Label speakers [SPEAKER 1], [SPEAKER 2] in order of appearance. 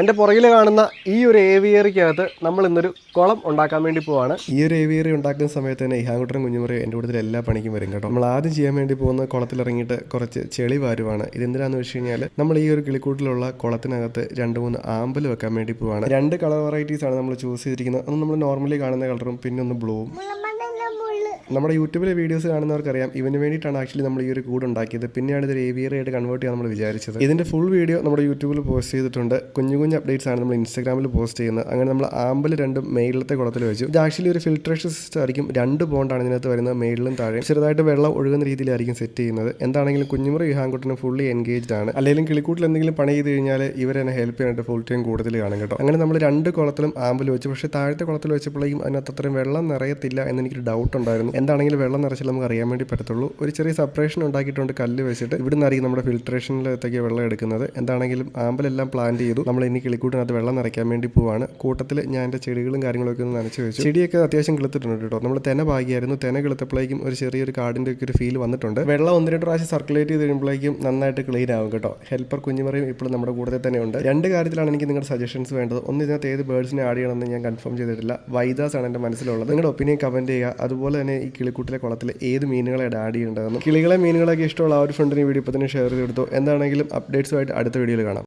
[SPEAKER 1] എന്റെ പുറകിൽ കാണുന്ന ഈ ഒരു ഏവിയറിക്കകത്ത് നമ്മൾ ഇന്നൊരു കുളം ഉണ്ടാക്കാൻ വേണ്ടി പോവാണ്. ഈ ഒരു ഏവിയറി ഉണ്ടാക്കുന്ന സമയത്ത് തന്നെ ഇഹാങ്കുട്ടനും കുഞ്ഞുമുറിയും എന്റെ കൂടുതൽ എല്ലാ പണിക്കും വരും കേട്ടോ. നമ്മൾ ആദ്യം ചെയ്യാൻ വേണ്ടി പോകുന്ന കുളത്തിലിറങ്ങിയിട്ട് കുറച്ച് ചെളി വാരുവാണ്. ഇതെന്തിനാന്ന് വെച്ച് കഴിഞ്ഞാൽ നമ്മൾ ഈ ഒരു കിളിക്കൂട്ടിലുള്ള കുളത്തിനകത്ത് രണ്ട് മൂന്ന് ആമ്പൽ വെക്കാൻ വേണ്ടി പോവാണ്. രണ്ട് കളർ വെറൈറ്റീസ് ആണ് നമ്മൾ ചൂസ് ചെയ്തിരിക്കുന്നത്. ഒന്ന് നമ്മൾ നോർമലി കാണുന്ന കളറും പിന്നെ ഒന്ന് ബ്ലൂവും നമ്മുടെ യൂട്യൂബിലെ വീഡിയോസ് കാണുന്നവർക്കറിയാം ഇവന് വേണ്ടിയിട്ടാണ് ആക്ച്വലി നമ്മൾ ഈ ഒരു കൂട് ഉണ്ടാക്കിയത്. പിന്നെയാണ് ഇത് ഏവിയറി ആയിട്ട് കൺവേർട്ട് ചെയ്യാൻ നമ്മൾ വിചാരിച്ചത്. ഇതിന്റെ ഫുൾ വീഡിയോ നമ്മുടെ യൂട്യൂബിൽ പോസ്റ്റ് ചെയ്തിട്ടുണ്ട്. കുഞ്ഞു കുഞ്ഞു അപ്ഡേറ്റ്സ് ആണ് നമ്മൾ ഇൻസ്റ്റാഗ്രാമിൽ പോസ്റ്റ് ചെയ്യുന്നത്. അങ്ങനെ നമ്മൾ ആമ്പൽ രണ്ടും മെയിലത്തെ കുളത്തിൽ വെച്ചു. ഇത് ആക്ച്വലി ഒരു ഫിൽട്രേഷൻ സിസ്റ്റം ആയിരിക്കും. രണ്ട് ബോണ്ടാണ് ഇതിനകത്ത് വരുന്നത് മെയിലും താഴെ ചെറുതായിട്ട് വെള്ളം ഒഴുകുന്ന രീതിയിലായിരിക്കും സെറ്റ് ചെയ്യുന്നത്. എന്താണെങ്കിലും കുഞ്ഞുമുറ വിഹാങ്കുട്ടിന് ഫുള്ളി എൻഗേജ്ഡ് ആണ്. അല്ലെങ്കിൽ കിളിക്കൂട്ടിൽ എന്തെങ്കിലും പണി ചെയ്ത് കഴിഞ്ഞാൽ ഇവരെന്നെ ഹെൽപ്പ് ചെയ്യാനായിട്ട് ഫുൾ ടൈം കൂടുതൽ കാണും കേട്ടോ. അങ്ങനെ നമ്മൾ രണ്ട് കുളത്തിലും ആമ്പൽ വെച്ചു. പക്ഷേ താഴത്തെ കുളത്തിൽ വെച്ചപ്പോഴേക്കും അതിനകത്ത് അത്രയും വെള്ളം നിറയത്തില്ല എന്ന് ഡൗട്ട് ഉണ്ടായിരുന്നു. എന്താണെങ്കിലും വെള്ളം നിറച്ചാൽ നമുക്ക് അറിയാൻ വേണ്ടി പറ്റത്തുള്ളൂ. ഒരു ചെറിയ സെപ്പറേഷൻ ഉണ്ടാക്കിയിട്ടുണ്ട് കല്ല് വെച്ചിട്ട്. ഇവിടെ നിന്നായിരിക്കും നമ്മുടെ ഫിൽട്രേഷനിലത്തേക്ക് വെള്ളം എടുക്കുന്നത്. എന്താണെങ്കിലും ആമ്പലെല്ലാം പ്ലാൻ ചെയ്തു. നമ്മൾ ഇനി കിളിക്കൂട്ടിനകത്ത് വെള്ളം നിറയ്ക്കാൻ വേണ്ടി പോവാണ്. കൂട്ടത്തിൽ ഞാൻ എന്റെ ചെടികളും കാര്യങ്ങളൊക്കെ ഒന്ന് നനച്ച് വെച്ചു. ചെടിയൊക്കെ അത്യാവശ്യം കിളുത്തിട്ടുണ്ട് കേട്ടോ. നമ്മൾ തെന ഭാഗിയായിരുന്നു തെന കിളുത്തപ്പോഴേക്കും ഒരു ചെറിയൊരു കാടിന്റെ ഒക്കെ ഒരു ഫീൽ വന്നിട്ടുണ്ട്. വെള്ളം ഒന്ന് രണ്ട് പ്രാവശ്യം സർക്കുലേറ്റ് ചെയ്ത് കഴിയുമ്പോഴേക്കും നന്നായിട്ട് ക്ലീൻ ആവും കേട്ടോ. ഹെൽപ്പർ കുഞ്ഞുമറിയും ഇപ്പോഴും നമ്മുടെ കൂടെ തന്നെ ഉണ്ട്. രണ്ട് കാര്യത്തിലാണ് എനിക്ക് നിങ്ങളുടെ സജഷൻസ് വേണ്ടത്. ഒന്ന് ഇതിനകത്ത് ഏത് ബേർഡ്സിനെ ആഡ് ചെയ്യണമെന്ന് ഞാൻ കൺഫേം ചെയ്തിട്ടില്ല. വൈദാസ് ആണ് എന്റെ മനസ്സിലുള്ളത്. നിങ്ങളുടെ ഒപ്പീനിയൻ കമന്റ് ചെയ്യുക. അതുപോലെ തന്നെ കിളിക്കൂട്ടിലെ കുളത്തിൽ ഏത് മീനുകളെ ആഡ് ചെയ്യേണ്ടതെന്നും കിളികളെ മീനുകളൊക്കെ ഇഷ്ടമുള്ള ആ ഒരു ഫ്രണ്ടിന് വീഡിയോ ഇപ്പോൾ തന്നെ ഷെയർ ചെയ്ത് കൊടുത്തു എന്താണെങ്കിലും അപ്ഡേറ്റ്സുമായിട്ട് അടുത്ത വീഡിയോയിൽ കാണാം.